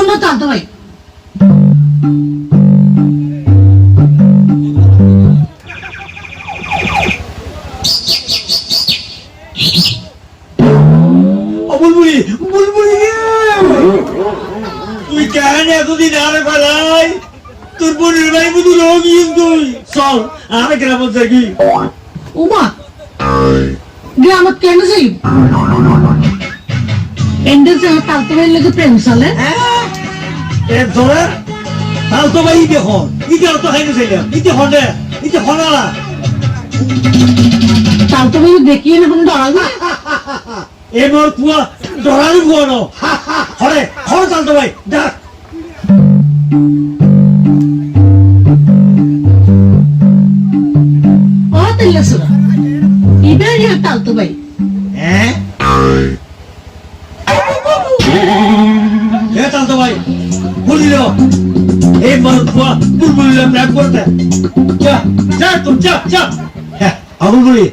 শুনো চালতো ভাই বুলবুলি বুলবুলি তুই কেন এতদিন আরে ফেলাই তোর বোনের ভাই বুধু রোগী তুই। চল আরে গ্রাম থাকি উমা গ্রামত কেন যাই এন্ডে যে চালতো ভাই লাগে প্রেম চলে? এর ধরে তাল তো ভাই ইতে হন। ইতে তো খাইতে চাইলাম। ইতে হনে ইতে হনালা চালতো ভাই দেখিয়ে না কোনো ডরা যায় এ মোর কুয়া ডরানি কুয়া ন। হরে হরে তাল তো ভাই ডাক ও তেলে সুরা। ইবে ইয়া চালতো ভাই। হ্যাঁ এ তাল ভাই বলিল এই মোর কুয়া বুলবুলি প্রেম করতে যা যা তুই যা যা। হ্যাঁ আবুল বলি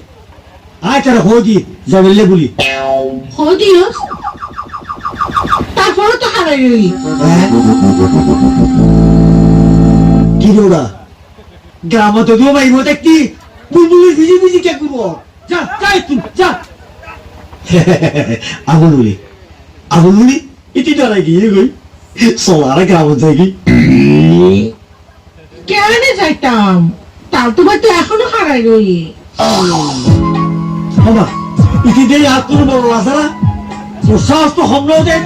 আয় তারা হোদি যাবে বলি। হদিও তারপরে তো হারাই রই কি ওরা? গ্রামে তো ভাই মতো একটি বুলবুলি ভিজি ভিজি কে করব? যা যাই তুই যা। আগুন বলি আগুন বলি ইতি ডরাই গিয়ে গই। সোলার গ্রাম থেকে কেনে যাইতাম চালতো ভাই তো এখনও হারাই রই। বাবা ইতি দিয়ে হাত তোর বড় লাসারা তোর সাহস তো হম নয় দেখ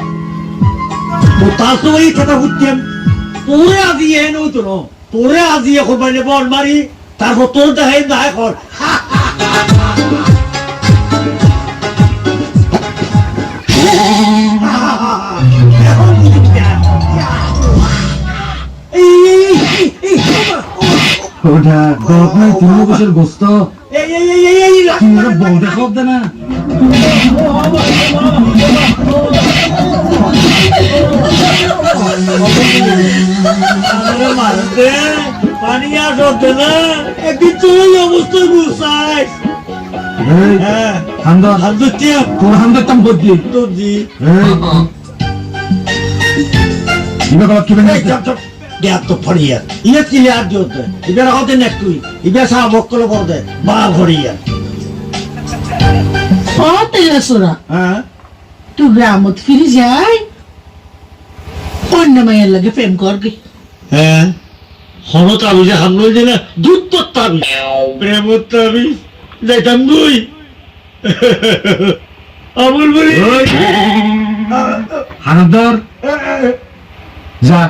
তোর তার তো এই কথা বুঝতেন তোরে আজি এ নই তো ন। তোরে আজি এখন মানে বল মারি। তারপর তোর দেখাই দেখাই কর ওটা গল্প নাই তিন বছর গোস্ত এই এই এই এই এই রাখ তুমি ওরা বউ দেখো না। পানি আর না। একদিন চলে অবস্থায় বুঝাই হ্যাঁ। হামদর হাত ধরতে তোর হামদর তাম বদলি তো দি। এই। ইবে কি বেনে এই চপ চপ গ্যাপ তো ফড়িয়া ইয়ে আর দিওতে ইবে রাখতে নেক তুই। ইবে সা বকল বলতে বা ফড়িয়া ও তেলে সুরা হ্যাঁ তুই গ্রামত ফিরে যাই অন্য মায়ের লাগে প্রেম করবি হ্যাঁ হন তাবি যে হামল যে না দুধ তো তাবি প্রেম তাবি যাইতাম দুই। আমুল বলি হানদর যা।